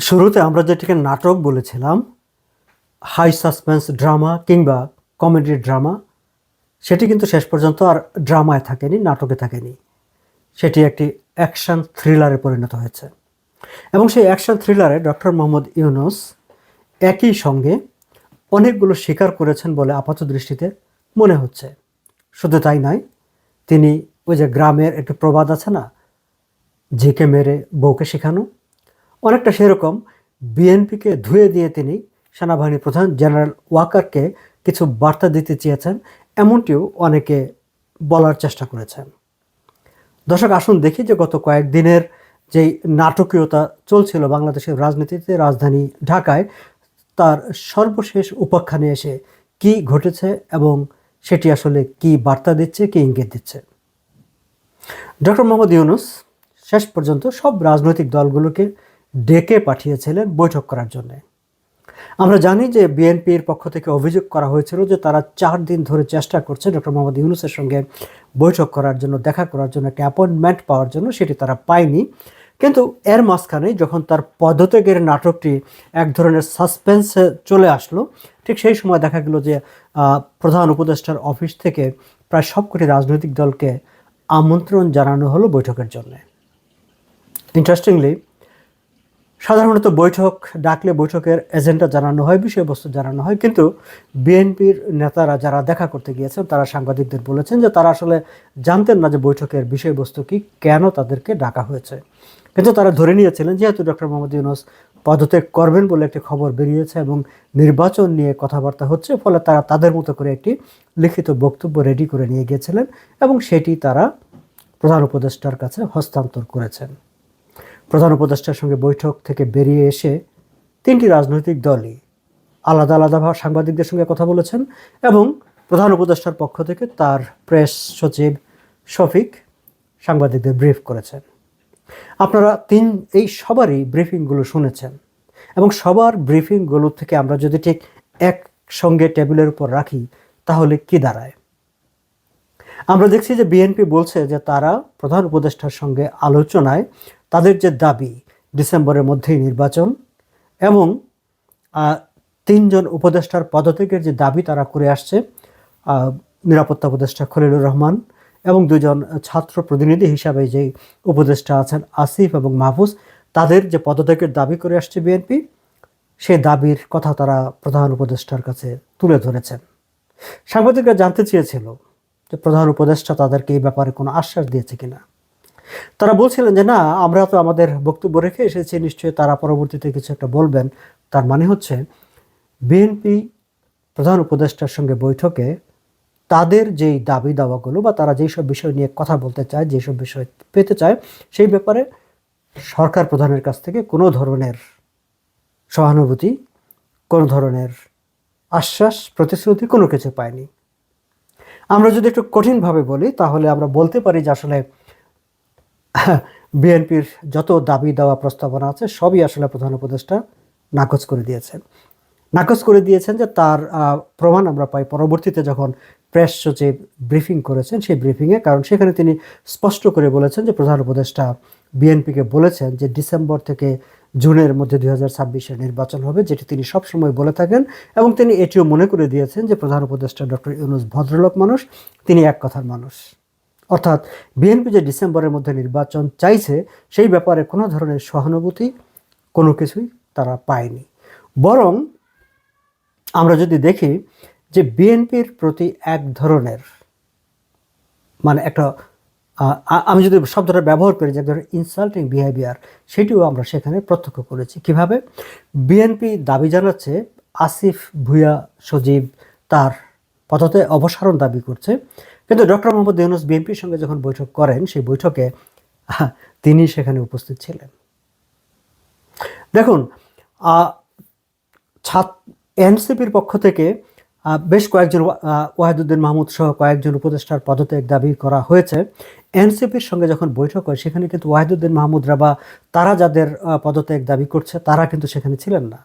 শুরুতে আমরা যেটাকে নাটক বলেছিলাম হাই সাসপেন্স ড্রামা কিংবা কমেডি ড্রামা সেটি কিন্তু শেষ পর্যন্ত আর ড্রামায় থাকেনি, নাটকে থাকেনি। সেটি একটি অ্যাকশন থ্রিলারে পরিণত হয়েছে। এবং সেই অ্যাকশন থ্রিলারে ডক্টর মোহাম্মদ ইউনুস একই সঙ্গে অনেকগুলো স্বীকার করেছেন বলে আপাত দৃষ্টিতে মনে হচ্ছে। শুধু তাই নয়, তিনি ওই যে গ্রামের একটু প্রবাদ আছে না, ঝিকে মেরে বউকে শেখানো অনেকটা সেরকম। বিএনপিকে ধুয়ে দিয়ে তিনি সেনাবাহিনী প্রধান জেনারেল ওয়াকারকে কিছু বার্তা দিতে চেয়েছেন, এমনটিও অনেকে বলার চেষ্টা করেছেন। দর্শক, আসুন দেখি যে গত কয়েকদিনের যেই নাটকীয়তা চলছিল বাংলাদেশের রাজনীতিতে রাজধানী ঢাকায়, তার সর্বশেষ উপাখ্যানে এসে কি ঘটেছে এবং সেটি আসলে কি বার্তা দিচ্ছে, কি ইঙ্গিত দিচ্ছে? ডক্টর মোহাম্মদ ইউনুস, শেষ পর্যন্ত সব রাজনৈতিক দলগুলোকে ডেকে পাঠিয়েছিলেন বৈঠক করার জন্য। আমরা জানি যে বিএনপির পক্ষ থেকে অভিযোগ করা হয়েছিল যে তারা চার দিন ধরে চেষ্টা করছে ডক্টর মোহাম্মদ ইউনুসের সঙ্গে বৈঠক করার জন্য, দেখা করার জন্য, একটা অ্যাপয়েন্টমেন্ট পাওয়ার জন্য, সেটি তারা পায়নি। কিন্তু এর মাঝখানে যখন তার পদত্যাগের নাটকটি এক ধরনের সাসপেন্সে চলে আসলো, ঠিক সেই সময় দেখা গেল যে প্রধান উপদেষ্টার অফিস থেকে প্রায় সবকটি রাজনৈতিক দলকে আমন্ত্রণ জানানো হলো বৈঠকের জন্য। ইন্টারেস্টিংলি সাধারণত বৈঠক, ডাকলে বৈঠকের এজেন্ডা জানানো হয়, বিষয়বস্তু জানানো হয়, কিন্তু বিএনপির নেতারা যারা দেখা করতে গিয়েছেন, তারা সাংবাদিকদের বলেছেন যে তারা আসলে জানতেন না যে বৈঠকের বিষয়বস্তু কি, কেন তাদেরকে ডাকা হয়েছে। কিন্তু তারা ধরে নিয়েছিলেন যেহেতু ডক্টর মোহাম্মদ ইউনুস পদত্যাগ করবেন বলে একটি খবর বেরিয়েছে এবং নির্বাচন নিয়ে কথাবার্তা হচ্ছে, ফলে তারা তাদের মতো করে একটি লিখিত বক্তব্য রেডি করে নিয়ে গিয়েছিলেন এবং সেটি তারা প্রধান উপদেষ্টার কাছে হস্তান্তর করেছেন। প্রধান উপদেষ্টার সঙ্গে বৈঠক থেকে বেরিয়ে এসে তিনটি রাজনৈতিক দলই আলাদা আলাদাভাবে সাংবাদিকদের সঙ্গে কথা বলেছেন এবং প্রধান উপদেষ্টার পক্ষ থেকে তার প্রেস সচিব শফিক সাংবাদিকদের ব্রিফ করেছেন। আপনারা তিন এই সবারই ব্রিফিংগুলো শুনেছেন এবং সবার ব্রিফিংগুলো থেকে আমরা যদি ঠিক একসঙ্গে টেবিলের উপর রাখি, তাহলে কি দাঁড়ায়? আমরা দেখছি যে বিএনপি বলছে যে তারা প্রধান উপদেষ্টার সঙ্গে আলোচনায় তাদের যে দাবি ডিসেম্বরের মধ্যেই নির্বাচন এবং তিনজন উপদেষ্টার পদত্যাগের যে দাবি তারা করে আসছে নিরাপত্তা উপদেষ্টা খলিলুর রহমান এবং দুজন ছাত্র প্রতিনিধি হিসাবে যে উপদেষ্টা আছেন আসিফ এবং মাহফুজ, তাদের যে পদত্যাগের দাবি করে আসছে বিএনপি সেই দাবির কথা তারা প্রধান উপদেষ্টার কাছে তুলে ধরেছেন। সাংবাদিকরা জানতে চেয়েছিল যে প্রধান উপদেষ্টা তাদেরকে এই ব্যাপারে কোনো আশ্বাস দিয়েছে কিনা। তারা বলছিলেন যে, না, আমরা তো আমাদের বক্তব্য রেখে এসেছি, নিশ্চয়ই তারা পরবর্তীতে কিছু একটা বলবেন। তার মানে হচ্ছে, বিএনপি প্রধান উপদেষ্টার সঙ্গে বৈঠকে তাদের যেই দাবি দাওয়াগুলো বা তারা যেই সব বিষয় নিয়ে কথা বলতে চায় যেসব বিষয় পেতে চায়, সেই ব্যাপারে সরকার প্রধানের কাছ থেকে কোনো ধরনের সহানুভূতি, কোনো ধরনের আশ্বাস, প্রতিশ্রুতি কোনো কিছু পায়নি। আমরা যদি একটু কঠিনভাবে বলি, তাহলে আমরা বলতে পারি যে আসলে বিএনপির যত দাবি দেওয়া প্রস্তাবনা আছে, সবই আসলে প্রধান উপদেষ্টা নাকচ করে দিয়েছেন। নাকচ করে দিয়েছেন যে তার প্রমাণ আমরা পাই পরবর্তীতে যখন প্রেস সচিব ব্রিফিং করেছেন, সেই ব্রিফিংয়ে, কারণ সেখানে তিনি স্পষ্ট করে বলেছেন যে প্রধান উপদেষ্টা বিএনপিকে বলেছেন যে ডিসেম্বর থেকে জুনের মধ্যে দুই হাজার ছাব্বিশের নির্বাচন হবে, যেটি তিনি সবসময় বলে থাকেন এবং তিনি এটিও মনে করে দিয়েছেন যে প্রধান উপদেষ্টা ডক্টর ইউনুস ভদ্রলোক মানুষ, তিনি এক কথার মানুষ। অর্থাৎ বিএনপি যে ডিসেম্বরের মধ্যে নির্বাচন চাইছে, সেই ব্যাপারে কোনো ধরনের সহানুভূতি, কোনো কিছুই তারা পায়নি। বরং আমরা যদি দেখি যে বিএনপির প্রতি এক ধরনের মানে একটা আমি যদি শব্দটা ব্যবহার করি, যে ধরনের ইনসাল্টিং বিহেভিয়ার সেটিও আমরা সেখানে প্রত্যক্ষ করেছি। কীভাবে? বিএনপি দাবি জানাচ্ছে, আসিফ ভুয়া সজীব তার পদতে অবসারণ দাবি করছে। কিন্তু ডক্টর মোহাম্মদ ইউনুস বিএনপির সঙ্গে যখন বৈঠক করেন, সেই বৈঠকে তিনি সেখানে উপস্থিত ছিলেন। দেখুন ছাত এনসিপির পক্ষ থেকে বেশ কয়েকজন ওয়াহিদুদ্দিন মাহমুদ সহ কয়েকজন উপদেষ্টার পদত্যাগ দাবি করা হয়েছে। এনসিপির সঙ্গে যখন বৈঠক হয়, সেখানে কিন্তু ওয়াহিদুদ্দিন মাহমুদরা বা তারা যাদের পদত্যাগ দাবি করছে, তারা কিন্তু সেখানে ছিলেন না।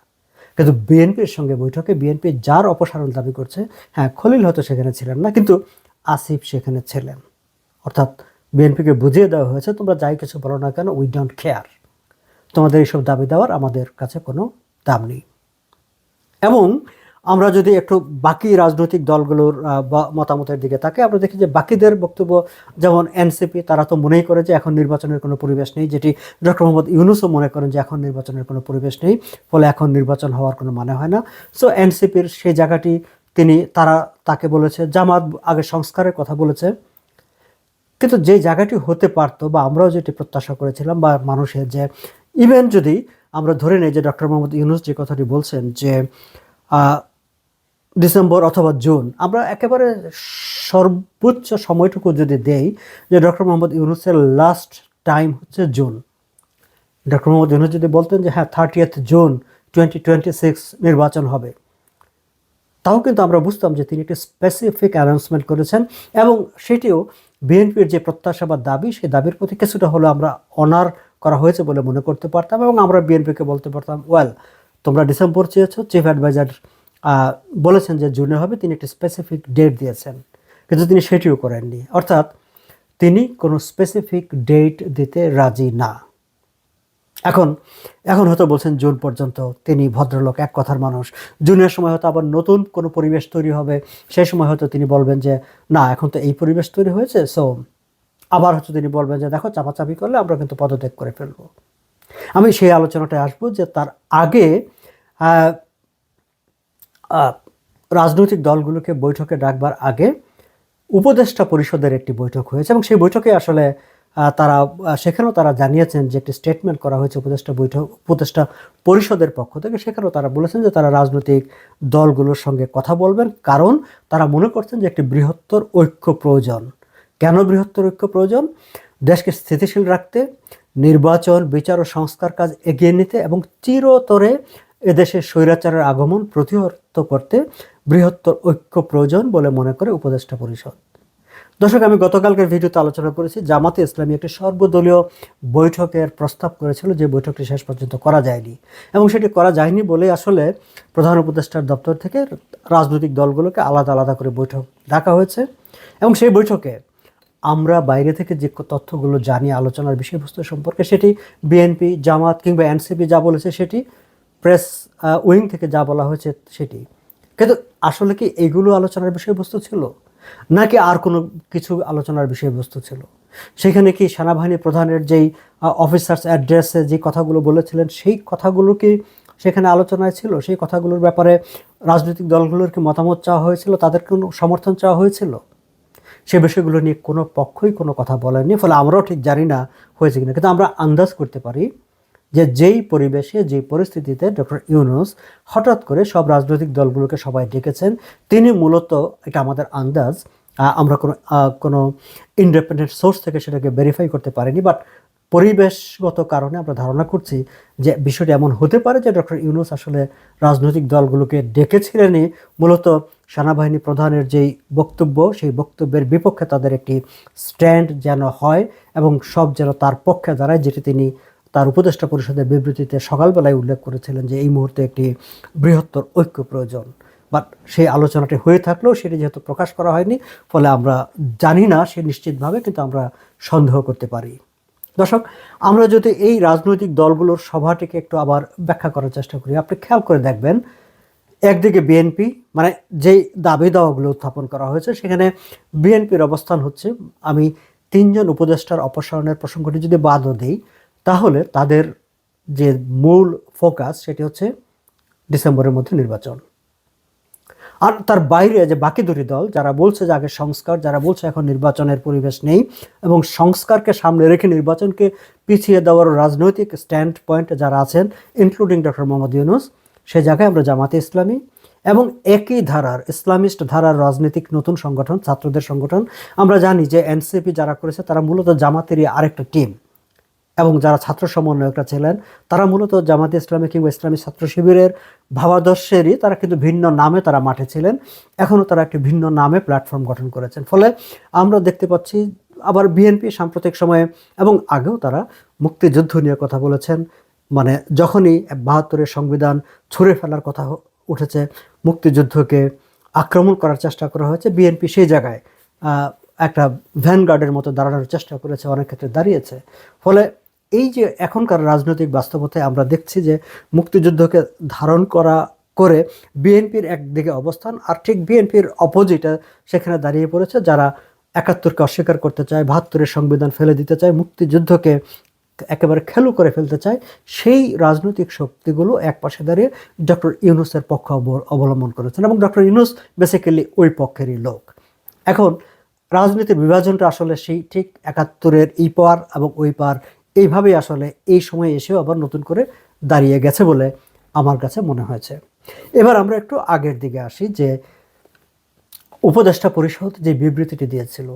কিন্তু বিএনপির সঙ্গে বৈঠকে বিএনপি যার অপসারণ দাবি করছে হ্যাঁ খলিল হয়তো সেখানে ছিলেন না, কিন্তু আসিফ সেখানে ছিলেন। অর্থাৎ বিএনপিকে বুঝিয়ে দেওয়া হয়েছে, তোমরা যাই কিছু বলো না কেন উই ডোন্ট কেয়ার তোমাদের এইসব দাবি দেওয়ার আমাদের কাছে কোনো দাম নেই। এবং আমরা যদি একটু বাকি রাজনৈতিক দলগুলোর মতামতের দিকে তাকে আমরা দেখি যে বাকিদের বক্তব্য, যেমন এনসিপি তারা তো মনেই করে যে এখন নির্বাচনের কোনো পরিবেশ নেই, যেটি ডক্টর মোহাম্মদ ইউনুসও মনে করেন যে এখন নির্বাচনের কোনো পরিবেশ নেই, ফলে এখন নির্বাচন হওয়ার কোনো মানে হয় না। সো এনসিপির সেই জায়গাটি তিনি, তারা তাকে বলেছে, জামাত আগে সংস্কারের কথা বলেছে, কিন্তু যে জায়গাটি হতে পারতো বা আমরাও যেটি প্রত্যাশা করেছিলাম বা মানুষের যে ইভেন যদি আমরা ধরে নিই যে ডক্টর মোহাম্মদ ইউনুস যে কথাটি বলছেন যে ডিসেম্বর অথবা জুন, আমরা একেবারে সর্বোচ্চ সময়টুকু যদি দেই যে ডক্টর মোহাম্মদ ইউনুসের লাস্ট টাইম হচ্ছে জুন। ডক্টর মোহাম্মদ ইউনুস যদি বলতেন যে হ্যাঁ thirtieth June twenty twenty six নির্বাচন হবে। তাও কিন্তু আমরা বুঝতাম যে তিনি একটি স্পেসিফিক অ্যানাউন্সমেন্ট করেছেন এবং সেটিও বিএনপির যে প্রত্যাশা বা দাবি, সেই দাবির প্রতি কিছুটা হলে আমরা অনার করা হয়েছে বলে মনে করতে পারতাম এবং আমরা বিএনপিকে বলতে পারতাম ওয়েল তোমরা ডিসেম্বর চেয়েছো চিফ অ্যাডভাইজার বলেছেন যে জুনে হবে তিনি একটি স্পেসিফিক ডেট দিয়েছেন। কিন্তু তিনি সেটিও করেননি। অর্থাৎ তিনি কোনো স্পেসিফিক ডেট দিতে রাজি না। এখন এখন হয়তো বলছেন জুন পর্যন্ত তিনি ভদ্রলোক, এক কথার মানুষ। জুনের সময় হয়তো আবার নতুন কোনো পরিবেশ তৈরি হবে। সেই সময় হয়তো তিনি বলবেন যে, না, এখন তো এই পরিবেশ তৈরি হয়েছে সো আবার হয়তো তিনি বলবেন যে, দেখো, চাপাচাপি করলে আমরা কিন্তু পদত্যাগ করে ফেলব। আমি সেই আলোচনাটায় আসব যে তার আগে রাজনৈতিক দলগুলোকে বৈঠকে ডাকবার আগে উপদেষ্টা পরিষদের একটি বৈঠক হয়েছে এবং সেই বৈঠকে আসলে তারা সেখানেও তারা জানিয়েছেন যে একটি স্টেটমেন্ট করা হয়েছে উপদেষ্টা বৈঠক, উপদেষ্টা পরিষদের পক্ষ থেকে। সেখানেও তারা বলেছেন যে তারা রাজনৈতিক দলগুলোর সঙ্গে কথা বলবেন কারণ তারা মনে করছেন যে একটি বৃহত্তর ঐক্য প্রয়োজন। কেন বৃহত্তর ঐক্য প্রয়োজন? দেশকে স্থিতিশীল রাখতে, নির্বাচন, বিচার ও সংস্কার কাজ এগিয়ে নিতে এবং চিরতরে এদেশে স্বৈরাচারের আগমন প্রতিহত করতে বৃহত্তর ঐক্য প্রয়োজন বলে মনে করে উপদেষ্টা পরিষদ। দর্শক, আমি গতকালকের ভিডিওতে আলোচনা করেছি, জামাতে ইসলামী একটি সর্বদলীয় বৈঠকের প্রস্তাব করেছিল যে বৈঠকটি শেষ পর্যন্ত করা যায়নি এবং সেটি করা যায়নি বলে আসলে প্রধান উপদেষ্টার দপ্তর থেকে রাজনৈতিক দলগুলোকে আলাদা আলাদা করে বৈঠক ডাকা হয়েছে এবং সেই বৈঠকে আমরা বাইরে থেকে যে তথ্যগুলো জানি, আলোচনার বিষয়বস্তু সম্পর্কে সেটি বিএনপি, জামাত কিংবা এনসিপি যা বলেছে সেটি প্রেস উইং থেকে যা বলা হয়েছে সেটি। কিন্তু আসলে কি এগুলো আলোচনার বিষয়বস্তু ছিল? নাকি আর কোনো কিছু আলোচনার বিষয়বস্তু ছিল? সেখানে কি সেনাবাহিনী প্রধানের যেই অফিসার্স অ্যাড্রেসে যে কথাগুলো বলেছিলেন, সেই কথাগুলো কি সেখানে আলোচনায় ছিল? সেই কথাগুলোর ব্যাপারে রাজনৈতিক দলগুলোর কি মতামত চাওয়া হয়েছিল? তাদের কোনো সমর্থন চাওয়া হয়েছিল? সে বিষয়গুলো নিয়ে কোনো পক্ষই কোনো কথা বলেনি ফলে আমরাও ঠিক জানি না হয়েছে কিনা। কিন্তু আমরা আন্দাজ করতে পারি যে যেই পরিবেশে, যেই পরিস্থিতিতে ডক্টর ইউনুস হঠাৎ করে সব রাজনৈতিক দলগুলোকে সবাই ডেকেছেন, তিনি মূলত এটা আমাদের আন্দাজ আমরা কোনো কোনো ইন্ডিপেন্ডেন্ট সোর্স থেকে সেটাকে ভেরিফাই করতে পারিনি বাট পরিবেশগত কারণে আমরা ধারণা করছি যে বিষয়টি এমন হতে পারে যে ডক্টর ইউনুস আসলে রাজনৈতিক দলগুলোকে ডেকেছিলেনই। মূলত সেনাবাহিনী প্রধানের যেই বক্তব্য, সেই বক্তব্যের বিপক্ষে তাদের একটি স্ট্যান্ড যেন হয় এবং সব যেন তার পক্ষে দাঁড়ায়, যেটি তিনি তার উপদেষ্টা পরিষদের বিবৃতিতে সকালবেলায় উল্লেখ করেছিলেন যে এই মুহূর্তে একটি বৃহত্তর ঐক্য প্রয়োজন। বাট সেই আলোচনাটি হয়ে থাকলেও সেটি যেহেতু প্রকাশ করা হয়নি, ফলে আমরা জানি না, সে নিশ্চিতভাবে কিন্তু আমরা সন্দেহ করতে পারি। দর্শক, আমরা যদি এই রাজনৈতিক দলগুলোর সভাটিকে একটু আবার ব্যাখ্যা করার চেষ্টা করি, আপনি খেয়াল করে দেখবেন, একদিকে বিএনপি মানে যেই দাবি দাওয়াগুলো উত্থাপন করা হয়েছে, সেখানে বিএনপির অবস্থান হচ্ছে, আমি তিনজন উপদেষ্টার অপসারণের প্রসঙ্গটি যদি বাদও দিই তাহলে তাদের যে মূল ফোকাস সেটি হচ্ছে ডিসেম্বরের মধ্যে নির্বাচন। আর তার বাইরে যে বাকি দুটি দল, যারা বলছে যে আগে সংস্কার, যারা বলছে এখন নির্বাচনের পরিবেশ নেই এবং সংস্কারকে সামনে রেখে নির্বাচনকে পিছিয়ে দেওয়ার রাজনৈতিক স্ট্যান্ড পয়েন্ট যারা আছেন ইনক্লুডিং ডক্টর মোহাম্মদ ইউনুস, সে জায়গায় আমরা জামাতে ইসলামী এবং একই ধারার, ইসলামিস্ট ধারার রাজনৈতিক নতুন সংগঠন, ছাত্রদের সংগঠন, আমরা জানি যে এনসিপি যারা করেছে, তারা মূলত জামাতেরই আরেকটা টিম এবং যারা ছাত্র সমন্বয়করা ছিলেন, তারা মূলত জামাতে ইসলামী কিংবা ইসলামী ছাত্র শিবিরের ভাবাদর্শেরই তারা কিন্তু ভিন্ন নামে তারা মাঠে ছিলেন। এখনও তারা একটি ভিন্ন নামে প্ল্যাটফর্ম গঠন করেছেন। ফলে আমরা দেখতে পাচ্ছি, আবার বিএনপি সাম্প্রতিক সময়ে এবং আগেও তারা মুক্তিযুদ্ধ নিয়ে কথা বলেছেন। মানে যখনই বাহাত্তরের সংবিধান ছুঁড়ে ফেলার কথা উঠেছে, মুক্তিযুদ্ধকে আক্রমণ করার চেষ্টা করা হয়েছে। বিএনপি সেই জায়গায় একটা ভ্যানগার্ডের মতো দাঁড়ানোর চেষ্টা করেছে, অনেক ক্ষেত্রে দাঁড়িয়েছে। ফলে এই যে এখনকার রাজনৈতিক বাস্তবতায় আমরা দেখছি যে মুক্তিযুদ্ধকে ধারণ করা, করে বিএনপির একদিকে অবস্থান আর ঠিক বিএনপির অপোজিটে সেখানে দাঁড়িয়ে পড়েছে যারা একাত্তরকে অস্বীকার করতে চায়, বাহাত্তরের সংবিধান ফেলে দিতে চায়, মুক্তিযুদ্ধকে একেবারে খেলু করে ফেলতে চায়, সেই রাজনৈতিক শক্তিগুলো এক পাশে দাঁড়িয়ে ডক্টর ইউনুসের পক্ষ অবলম্বন করেছেন এবং ডক্টর ইউনুস বেসিক্যালি ওই পক্ষেরই লোক। এখন রাজনীতির বিভাজনটা আসলে সেই ঠিক একাত্তরের এই পার এবং ওই পার এইভাবেই আসলে এই সময় এসেও আবার নতুন করে দাঁড়িয়ে গেছে বলে আমার কাছে মনে হয়েছে। এবার আমরা একটু আগের দিকে আসি যে উপদেষ্টা পরিষদ যে বিবৃতিটি দিয়েছিল,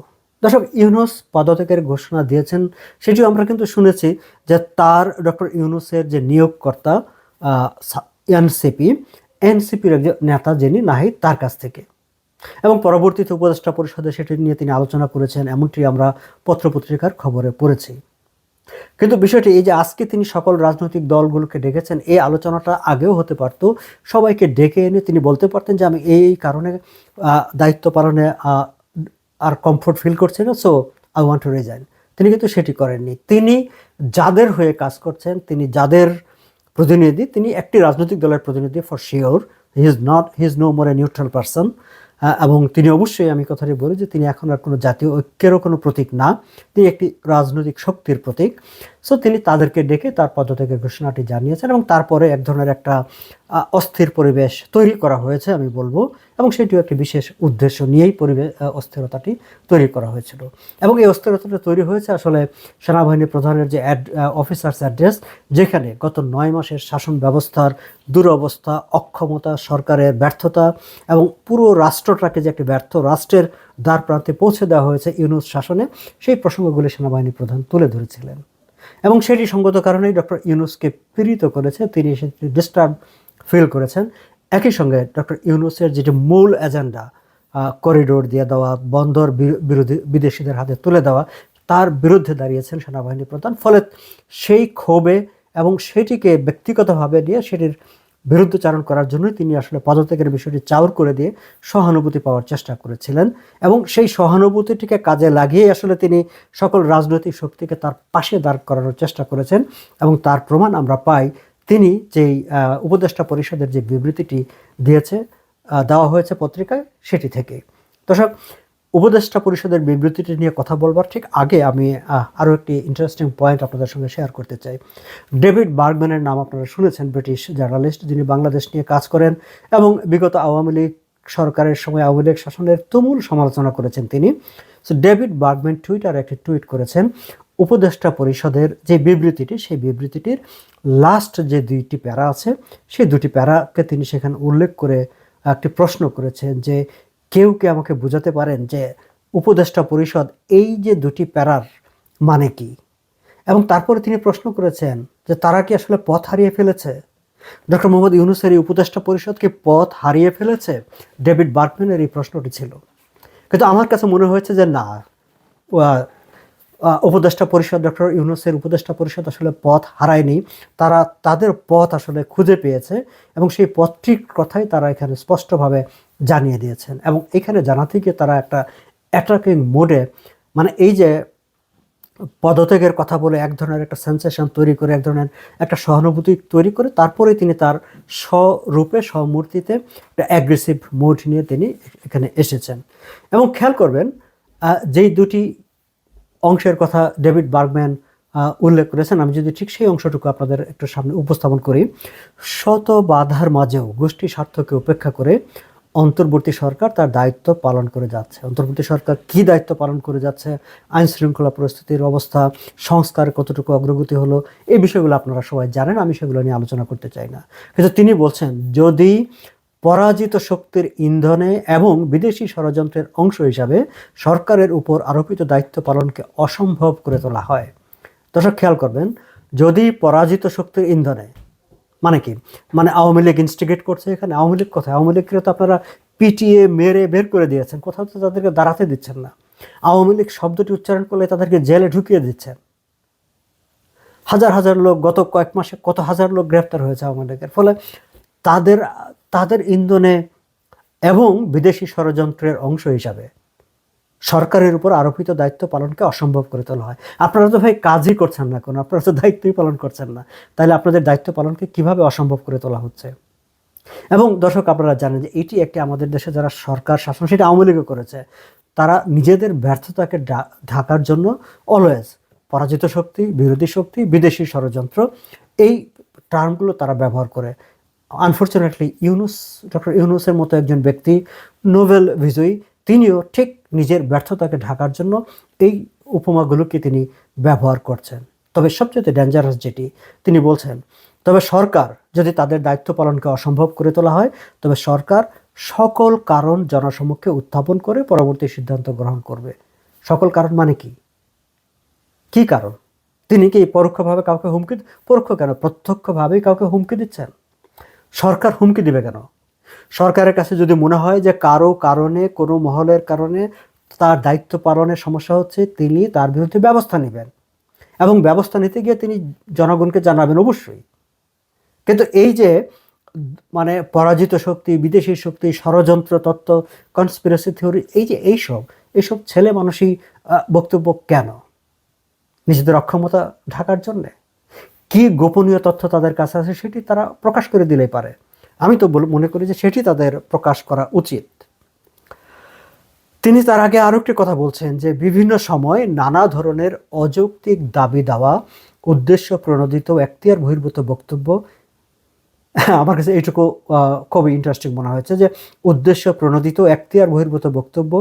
দর্শক ইউনুস পদত্যাগের ঘোষণা দিয়েছেন, সেটিও আমরা কিন্তু শুনেছি যে তার ডক্টর ইউনুসের যে নিয়োগকর্তা এনসিপি, এনসিপির একজন নেতা যিনি নাহি, তার কাছ থেকে। এবং পরবর্তীতে উপদেষ্টা পরিষদে সেটি নিয়ে তিনি আলোচনা করেছেন, এমনটি আমরা পত্রপত্রিকার খবরে পড়েছি। কিন্তু বিষয়টি এই যে আজকে তিনি সকল রাজনৈতিক দলগুলোকে ডেকেছেন, এই আলোচনাটা আগেও হতে পারতো। সবাইকে ডেকে এনে তিনি বলতে পারতেন যে, আমি এই কারণে দায়িত্ব পালনে আর কমফোর্ট ফিল করছি না so I want to resign তিনি কিন্তু সেটি করেননি। তিনি যাদের হয়ে কাজ করছেন, তিনি যাদের প্রতিনিধি, তিনি একটি রাজনৈতিক দলের প্রতিনিধি for sure he is not he is no more a neutral person এবং তিনি অবশ্যই আমি কথাটি বলি যে তিনি এখন আর কোনো জাতীয় ঐক্যেরও কোনো প্রতীক না। তিনি একটি রাজনৈতিক শক্তির প্রতীক। সো তিনি তাদেরকে ডেকে তার পদত্যাগের ঘোষণাটি জানিয়েছেন এবং তারপরে এক ধরনের একটা অস্থির পরিবেশ তৈরি করা হয়েছে, আমি বলব। এবং সেটিও একটি বিশেষ উদ্দেশ্য নিয়েই পরিবেশ অস্থিরতাটি তৈরি করা হয়েছিল। এবং এই অস্থিরতাটা তৈরি হয়েছে আসলে সেনাবাহিনী প্রধানের যে অ্যাড অফিসার্স অ্যাড্রেস, যেখানে গত নয় মাসের শাসন ব্যবস্থার দুরবস্থা, অক্ষমতা, সরকারের ব্যর্থতা এবং পুরো রাষ্ট্রটাকে যে একটি ব্যর্থ রাষ্ট্রের দ্বার প্রান্তে পৌঁছে দেওয়া হয়েছে ইউনুস শাসনে, সেই প্রসঙ্গগুলি সেনাবাহিনী প্রধান তুলে ধরেছিলেন। এবং সেটি সঙ্গত কারণেই ডক্টর ইউনুসকে পীড়িত করেছে। তিনি সেটি ডিস্টার্ব ফিল করেছেন। একই সঙ্গে ডক্টর ইউনুসের যেটি মূল এজেন্ডা করিডোর দিয়ে দেওয়া, বন্দর বিরোধী বিদেশিদের হাতে তুলে দেওয়া, তার বিরুদ্ধে দাঁড়িয়েছেন সেনাবাহিনী প্রধান। ফলে সেই ক্ষোভে এবং সেটিকে ব্যক্তিগতভাবে নিয়ে সেটির বিরুদ্ধচারণ করার জন্যই তিনি আসলে পদত্যাগের বিষয়টি চাউর করে দিয়ে সহানুভূতি পাওয়ার চেষ্টা করেছিলেন এবং সেই সহানুভূতিটিকে কাজে লাগিয়ে আসলে তিনি সকল রাজনৈতিক শক্তিকে তার পাশে দাঁড় করানোর চেষ্টা করেছেন এবং তার প্রমাণ আমরা পাই তিনি যেই উপদেষ্টা পরিষদের যে বিবৃতিটি দিয়েছে দেওয়া হয়েছে পত্রিকায় সেটি থেকে। দর্শক, উপদেষ্টা পরিষদের বিবৃতিটি নিয়ে কথা বলবার ঠিক আগে আমি আরও একটি ইন্টারেস্টিং পয়েন্ট আপনাদের সঙ্গে শেয়ার করতে চাই। ডেভিড বার্গম্যানের নাম আপনারা শুনেছেন, ব্রিটিশ জার্নালিস্ট, যিনি বাংলাদেশ নিয়ে কাজ করেন এবং বিগত আওয়ামী লীগ সরকারের সময় আওয়ামী লীগ শাসনের তুমুল সমালোচনা করেছেন তিনি। সো ডেভিড বার্গম্যান টুইটার একটি টুইট করেছেন উপদেষ্টা পরিষদের যে বিবৃতিটি, সেই বিবৃতিটির লাস্ট যে দুইটি প্যারা আছে, সেই দুটি প্যারাকে তিনি সেখানে উল্লেখ করে একটি প্রশ্ন করেছেন যে, কেউ কি আমাকে বোঝাতে পারেন যে উপদেষ্টা পরিষদ এই যে দুটি প্যারার মানে কি? এবং তারপরে তিনি প্রশ্ন করেছেন যে, তারা কি আসলে পথ হারিয়ে ফেলেছে? ডক্টর মোহাম্মদ ইউনুসের এই উপদেষ্টা পরিষদ কি পথ হারিয়ে ফেলেছে? ডেভিড বার্কম্যানের এই প্রশ্নটি ছিল। কিন্তু আমার কাছে মনে হয়েছে যে, না। উপদেষ্টা পরিষদ, ডক্টর ইউনুসের উপদেষ্টা পরিষদ আসলে পথ হারায়নি। তারা তাদের পথ আসলে খুঁজে পেয়েছে এবং সেই পথটির কথাই তারা এখানে স্পষ্টভাবে জানিয়ে দিয়েছেন। এবং এখানে জানা থেকে তারা একটা অ্যাট্রাকিং মোডে মানে এই যে পদত্যাগের কথা বলে এক ধরনের একটা সেন্সেশন তৈরি করে, এক ধরনের একটা সহানুভূতি তৈরি করে তারপরে তিনি তার স্বরূপে, স্বমূর্তিতে একটা অ্যাগ্রেসিভ মোড নিয়ে তিনি এখানে এসেছেন। এবং খেয়াল করবেন যেই দুটি অংশের কথা ডেভিড বার্গম্যান উল্লেখ করেছেন। আমি যদি ঠিক সেই অংশটুকু আপনাদের একটু সামনে উপস্থাপন করি, শত বাধার মাঝেও গোষ্ঠী স্বার্থকে উপেক্ষা করে অন্তর্বর্তী সরকার তার দায়িত্ব পালন করে যাচ্ছে। অন্তর্বর্তী সরকার কি দায়িত্ব পালন করে যাচ্ছে? আইন শৃঙ্খলা পরিস্থিতির অবস্থা, সংস্কার কতটুকু অগ্রগতি হলো, এই বিষয়গুলো আপনারা সবাই জানেন, আমি সেগুলো নিয়ে আলোচনা করতে চাই না। কিন্তু তিনি বলছেন, যদি পরাজিত শক্তির ইন্ধনে এবং বিদেশি ষড়যন্ত্রের অংশ হিসাবে সরকারের উপর আরোপিত দায়িত্ব পালনকে অসম্ভব করে তোলা হয়। দর্শক, খেয়াল করবেন, যদি পরাজিত শক্তির ইন্ধনে মানে কি? মানে আওয়ামী লীগ ইনস্টিগেট করছে এখানে, আওয়ামী লীগ কোথায়? আওয়ামী লীগকে তো আপনারা পিটিয়ে, মেরে, বের করে দিয়েছেন, কোথাও তো তাদেরকে দাঁড়াতে দিচ্ছেন না। আওয়ামী লীগ শব্দটি উচ্চারণ করলে তাদেরকে জেলে ঢুকিয়ে দিচ্ছেন হাজার হাজার লোক গত কয়েক মাসে, কত হাজার লোক গ্রেপ্তার হয়েছে আওয়ামী লীগের। ফলে তাদের তাদের ইন্ধনে এবং বিদেশি ষড়যন্ত্রের অংশ হিসাবে সরকারের উপর আরোপিত দায়িত্ব পালনকে অসম্ভব করে তোলা হয়। আপনারা তো ভাই কাজই করছেন না কোনো আপনারা তো দায়িত্বই পালন করছেন না। তাহলে আপনাদের দায়িত্ব পালনকে কীভাবে অসম্ভব করে তোলা হচ্ছে? এবং দর্শক, আপনারা জানেন যে এটি একটি আমাদের দেশে যারা সরকার শাসন, সেটা আওয়ামী লীগও করেছে, তারা নিজেদের ব্যর্থতাকে ঢাকার জন্য অলওয়েজ পরাজিত শক্তি, বিরোধী শক্তি, বিদেশি ষড়যন্ত্র, এই টার্মগুলো তারা ব্যবহার করে। আনফর্চুনেটলি ইউনুস ডক্টর ইউনুসের মতো একজন ব্যক্তি নোবেল বিজয়ী তিনিও ঠিক নিজের ব্যর্থতাকে ঢাকার জন্য এই উপমাগুলোকে তিনি ব্যবহার করছেন। তবে সবচেয়ে ডেঞ্জারাস যেটি, তিনি বলছেন, তবে সরকার যদি তাদের দায়িত্ব পালনকে অসম্ভব করে তোলা হয়, তবে সরকার সকল কারণ জনসমক্ষে উত্থাপন করে পরবর্তী সিদ্ধান্ত গ্রহণ করবে। সকল কারণ মানে কি? কি কারণ? তিনি কি পরোক্ষভাবে কাউকে হুমকি পরোক্ষ কেন? প্রত্যক্ষভাবেই কাউকে হুমকি দিচ্ছেন? সরকার হুমকি দিবে কেন? সরকারের কাছে যদি মনে হয় যে কারও কারণে, কোনো মহলের কারণে তার দায়িত্ব পালনের সমস্যা হচ্ছে, তিনি তার বিরুদ্ধে ব্যবস্থা নেবেন। এবং ব্যবস্থা নিতে গিয়ে তিনি জনগণকে জানাবেন অবশ্যই। কিন্তু এই যে মানে পরাজিত শক্তি, বিদেশি শক্তি, ষড়যন্ত্র, তত্ত্ব কনস্পিরেসি থিওরি এই যে এইসব এইসব ছেলে মানুষই বক্তব্য কেন? নিজেদের অক্ষমতা ঢাকার জন্যে? কি গোপনীয় তথ্য তাদের কাছে আছে সেটি তারা প্রকাশ করে দিলেই পারে। আমি তো মনে করি যে সেটি তাদের প্রকাশ করা উচিত। তিনি তার আগে আরও একটি কথা বলছেন যে বিভিন্ন সময় নানা ধরনের অযৌক্তিক দাবি দেওয়া, উদ্দেশ্য প্রণোদিত, এখতিয়ার বহির্ভূত বক্তব্য, আমার কাছে এইটুকু খুবই ইন্টারেস্টিং মনে হয়েছে যে উদ্দেশ্য প্রণোদিত, এখতিয়ার বহির্ভূত বক্তব্য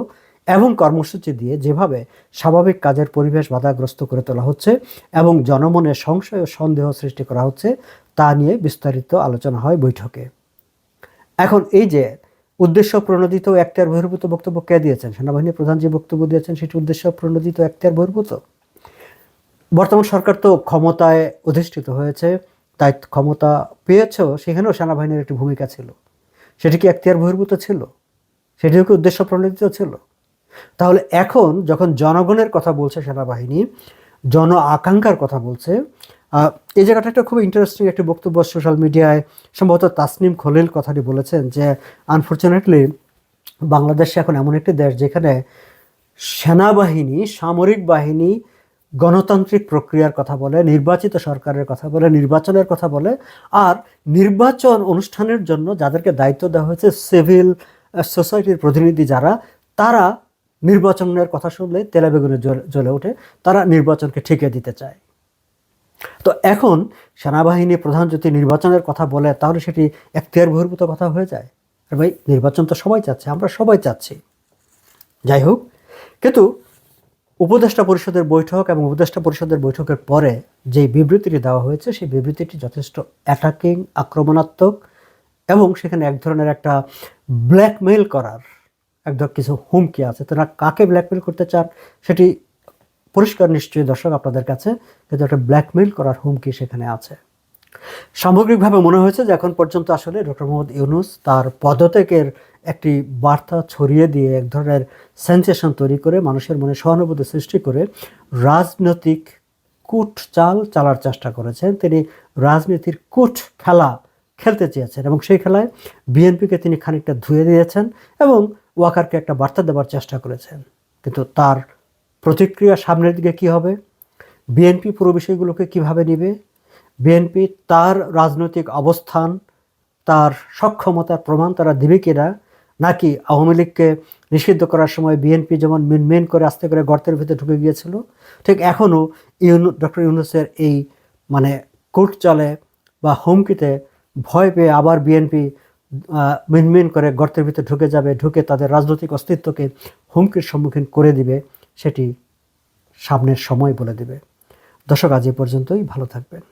এবং কর্মসূচি দিয়ে যেভাবে স্বাভাবিক কাজের পরিবেশ বাধাগ্রস্ত করে তোলা হচ্ছে এবং জনমনে সংশয় ও সন্দেহ সৃষ্টি করা হচ্ছে, তা নিয়ে বিস্তারিত আলোচনা হয় বৈঠকে। এখন এই যে উদ্দেশ্য প্রণোদিত এখতিয়ার বহির্ভূত বক্তব্য কে দিয়েছেন? সেনাবাহিনী প্রধান যে বক্তব্য দিয়েছেন, সেটি উদ্দেশ্য প্রণোদিত এখতিয়ার বহির্ভূত? বর্তমান সরকার তো ক্ষমতায় অধিষ্ঠিত হয়েছে, তাই ক্ষমতা পেয়েছেও সেখানেও সেনাবাহিনীর একটি ভূমিকা ছিল। সেটি কি এখতিয়ার বহির্ভূত ছিল? সেটিও কি উদ্দেশ্য প্রণোদিত ছিল? তাহলে এখন যখন জনগণের কথা বলছে সেনাবাহিনী, জন আকাঙ্ক্ষার কথা বলছে এই জায়গাটা একটা খুব ইন্টারেস্টিং একটি বক্তব্য সোশ্যাল মিডিয়ায় সম্ভবত তাসনিম খলিল কথাটি বলেছেন যে আনফর্চুনেটলি বাংলাদেশ এখন এমন একটি দেশ যেখানে সেনাবাহিনী, সামরিক বাহিনী, গণতান্ত্রিক প্রক্রিয়ার কথা বলে, নির্বাচিত সরকারের কথা বলে, নির্বাচনের কথা বলে, আর নির্বাচন অনুষ্ঠানের জন্য যাদেরকে দায়িত্ব দেওয়া হয়েছে সিভিল সোসাইটির প্রতিনিধি যারা, তারা নির্বাচনের কথা শুনলে তেলে বেগুনে জ্বলে- ওঠে, তারা নির্বাচনকে ঠেকে দিতে চায়। তো এখন সেনাবাহিনী প্রধান যদি নির্বাচনের কথা বলে, তাহলে সেটি এখতিয়ার বহির্ভূত কথা হয়ে যায়। আর ভাই, নির্বাচন তো সবাই চাচ্ছে, আমরা সবাই চাচ্ছি। যাই হোক, কিন্তু উপদেষ্টা পরিষদের বৈঠক এবং উপদেষ্টা পরিষদের বৈঠকের পরে যে বিবৃতিটি দেওয়া হয়েছে, সেই বিবৃতিটি যথেষ্ট অ্যাটাকিং আক্রমণাত্মক এবং সেখানে এক ধরনের একটা ব্ল্যাকমেইল করার একদম কিছু হুমকি আছে। তারা কাকে ব্ল্যাকমেল করতে চান, সেটি পরিষ্কার নিশ্চয়ই দর্শক আপনাদের কাছে, কিন্তু একটা ব্ল্যাকমেইল করার হুমকি সেখানে আছে। সামগ্রিকভাবে মনে হয়েছে যে এখন পর্যন্ত আসলে ডক্টর মোহাম্মদ ইউনুস তার পদত্যাগের একটি বার্তা ছড়িয়ে দিয়ে এক ধরনের সেন্সেশন তৈরি করে, মানুষের মনে সহানুভূতি সৃষ্টি করে রাজনৈতিক কুট চাল চালার চেষ্টা করেছেন। তিনি রাজনীতির কুট খেলা খেলতে চেয়েছেন এবং সেই খেলায় বিএনপিকে তিনি খানিকটা ধুয়ে দিয়েছেন এবং ওয়াকারকে একটা বার্তা দেওয়ার চেষ্টা করেছেন। কিন্তু তার প্রতিক্রিয়া সামনের দিকে কি হবে? বিএনপি পুরো বিষয়গুলোকে কীভাবে নেবে? বিএনপি তার রাজনৈতিক অবস্থান, তার সক্ষমতার প্রমাণ তারা দিবে কিনা? নাকি আওয়ামী লীগকে নিষিদ্ধ করার সময় বিএনপি যেমন মিনমেন করে আস্তে করে গর্তের ভিতরে ঢুকে গিয়েছিল, ঠিক এখনও ইউনু, ডক্টর ইউনুসের এই মানে কোর্ট চলে বা হুমকিতে ভয় পেয়ে আবার বিএনপি মিনমিন করে গর্তের ভিতরে ঢুকে যাবে, ঢুকে তাদের রাজনৈতিক অস্তিত্বকে হুমকির সম্মুখীন করে দিবে, সেটি সামনের সময় বলে দেবে। দর্শক, আজ এ পর্যন্তই, ভালো থাকবেন।